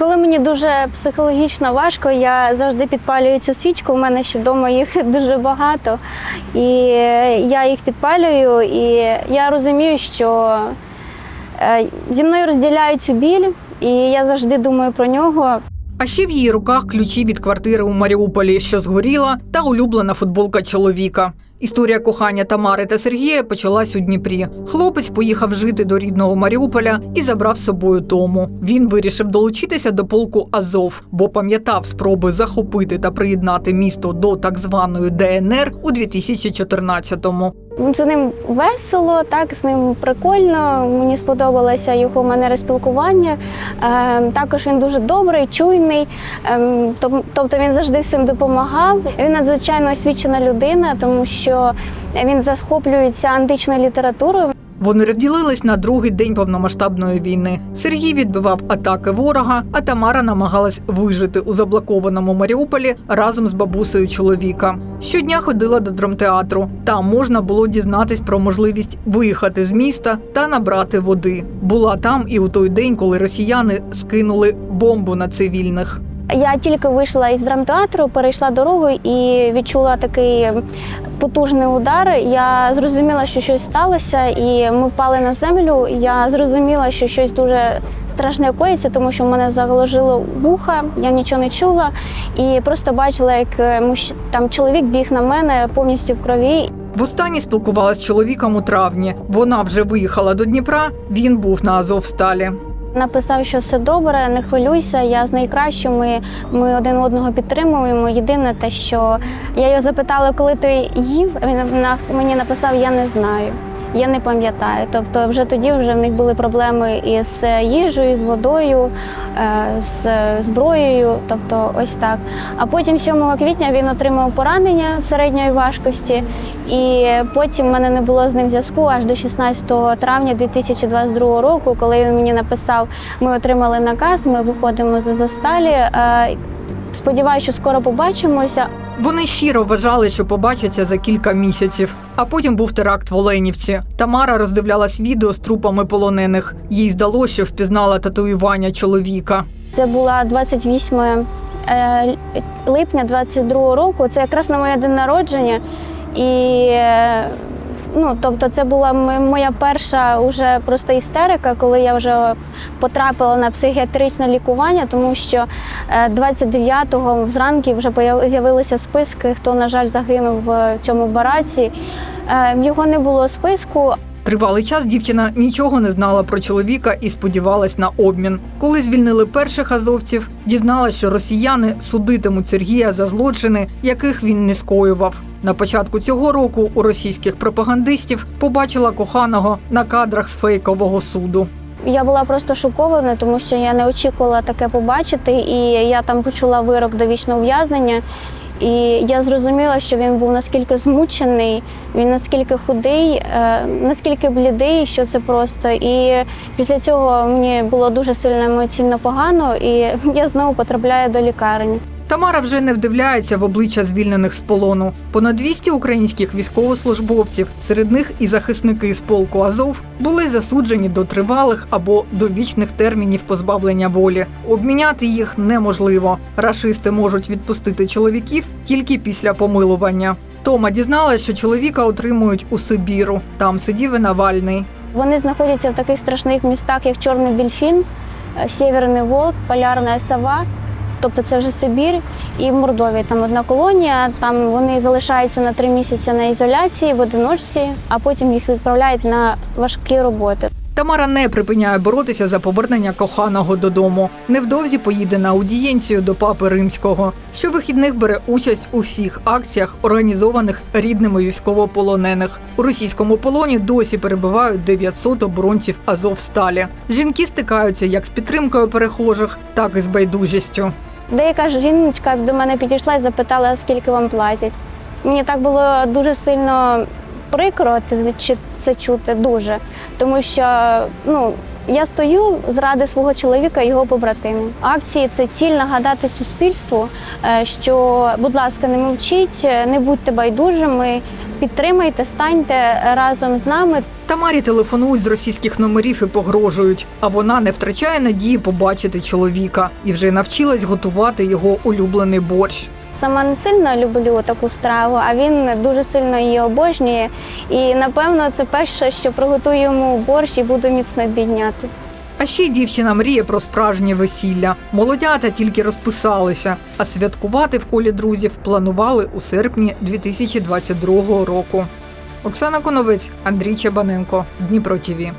Коли мені дуже психологічно важко, я завжди підпалюю цю свічку. У мене ще вдома їх дуже багато. І я їх підпалюю, і я розумію, що е, зі мною розділяють цю біль, і я завжди думаю про нього. А ще в її руках ключі від квартири у Маріуполі, що згоріла, та улюблена футболка чоловіка. Історія кохання Тамари та Сергія почалась у Дніпрі. Хлопець поїхав жити до рідного Маріуполя і забрав з собою Тому. Він вирішив долучитися до полку Азов, бо пам'ятав спроби захопити та приєднати місто до так званої ДНР у 2014-му. З ним весело, так, з ним прикольно. Мені сподобалося його манера спілкування. Е, також він дуже добрий, чуйний. Е, тобто він завжди всім допомагав. Він надзвичайно освічена людина, тому що він захоплюється античною літературою. Вони розділились на другий день повномасштабної війни. Сергій відбивав атаки ворога, а Тамара намагалась вижити у заблокованому Маріуполі разом з бабусею чоловіка. Щодня ходила до драмтеатру. Там можна було дізнатись про можливість виїхати з міста та набрати води. Була там і у той день, коли росіяни скинули бомбу на цивільних. Я тільки вийшла із драмтеатру, перейшла дорогу і відчула такий потужний удар. Я зрозуміла, що щось сталося, і ми впали на землю. Я зрозуміла, що щось дуже страшне коїться, тому що в мене заложило вуха, я нічого не чула. І просто бачила, як е, там чоловік біг на мене повністю в крові. Востаннє спілкувалась з чоловіком у травні. Вона вже виїхала до Дніпра. Він був на Азовсталі. Написав, що все добре, не хвилюйся, я з найкращими. Ми, один одного підтримуємо. Єдине те, що я його запитала, коли ти їв. Він мені написав, я не знаю. Я не пам'ятаю. Тобто, вже тоді вже в них були проблеми із їжею, з водою, е, з зброєю. Тобто, ось так. А потім 7 квітня він отримав поранення середньої важкості, і потім в мене не було з ним зв'язку аж до 16 травня 2022 року, коли він мені написав, ми отримали наказ, ми виходимо з Азовсталі. Е, Сподіваюся, що скоро побачимося. Вони щиро вважали, що побачаться за кілька місяців. А потім був теракт в Оленівці. Тамара роздивлялась відео з трупами полонених. Їй здалося, що впізнала татуювання чоловіка. Це була 28 е, липня 22 року. Це якраз на моє день народження. І е, ну, тобто, це була моя перша уже просто істерика, коли я вже потрапила на психіатричне лікування, тому що е, 29-го зранку вже з'явилися списки, хто, на жаль, загинув в цьому бараці. Е, Його не було списку, Тривалий час дівчина нічого не знала про чоловіка і сподівалась на обмін. Коли звільнили перших азовців, дізналась, що росіяни судитимуть Сергія за злочини, яких він не скоював. На початку цього року у російських пропагандистів побачила коханого на кадрах з фейкового суду. Я була просто шокована, тому що я не очікувала таке побачити, і я там почула вирок до вічного ув'язнення. І я зрозуміла, що він був наскільки змучений, він наскільки худий, е, наскільки блідий, що це просто. І після цього мені було дуже сильно емоційно погано, і я знову потрапляю до лікарні. Тамара вже не вдивляється в обличчя звільнених з полону. Понад 200 українських військовослужбовців, серед них і захисники з полку Азов, були засуджені до тривалих або довічних термінів позбавлення волі. Обміняти їх неможливо. Рашисти можуть відпустити чоловіків тільки після помилування. Тома дізналась, що чоловіка отримують у Сибіру. Там сидів і Навальний. Вони знаходяться в таких страшних містах, як Чорний дельфін, Сєвєрний Волк, Полярна Сова. Тобто це вже Сибір і в Мордовії. Там одна колонія. Там вони залишаються на три місяці на ізоляції в одиночці, а потім їх відправляють на важкі роботи. Тамара не припиняє боротися за повернення коханого додому. Невдовзі поїде на аудієнцію до папи римського. Щовихідних бере участь у всіх акціях, організованих рідними військовополонених. У російському полоні досі перебувають 900 оборонців Азовсталі. Жінки стикаються як з підтримкою перехожих, так і з байдужістю. Деяка жіночка до мене підійшла і запитала, скільки вам платять. Мені так було дуже сильно прикро це, чути, дуже. Тому що ну, я стою заради свого чоловіка і його побратимів. Акції це ціль нагадати суспільству, е, що, будь ласка, не мовчіть, не будьте байдужими. Підтримайте, станьте разом з нами. Тамарі телефонують з російських номерів і погрожують, а вона не втрачає надії побачити чоловіка і вже навчилась готувати його улюблений борщ. Сама не сильно люблю таку страву, а він дуже сильно її обожнює. І напевно це перше, що приготую йому борщ і буду міцно обідняти. А ще дівчина мріє про справжнє весілля. Молодята тільки розписалися, а святкувати в колі друзів планували у серпні 2022 року. Оксана Коновець, Андрій Чабаненко, Дніпро ТІВІ.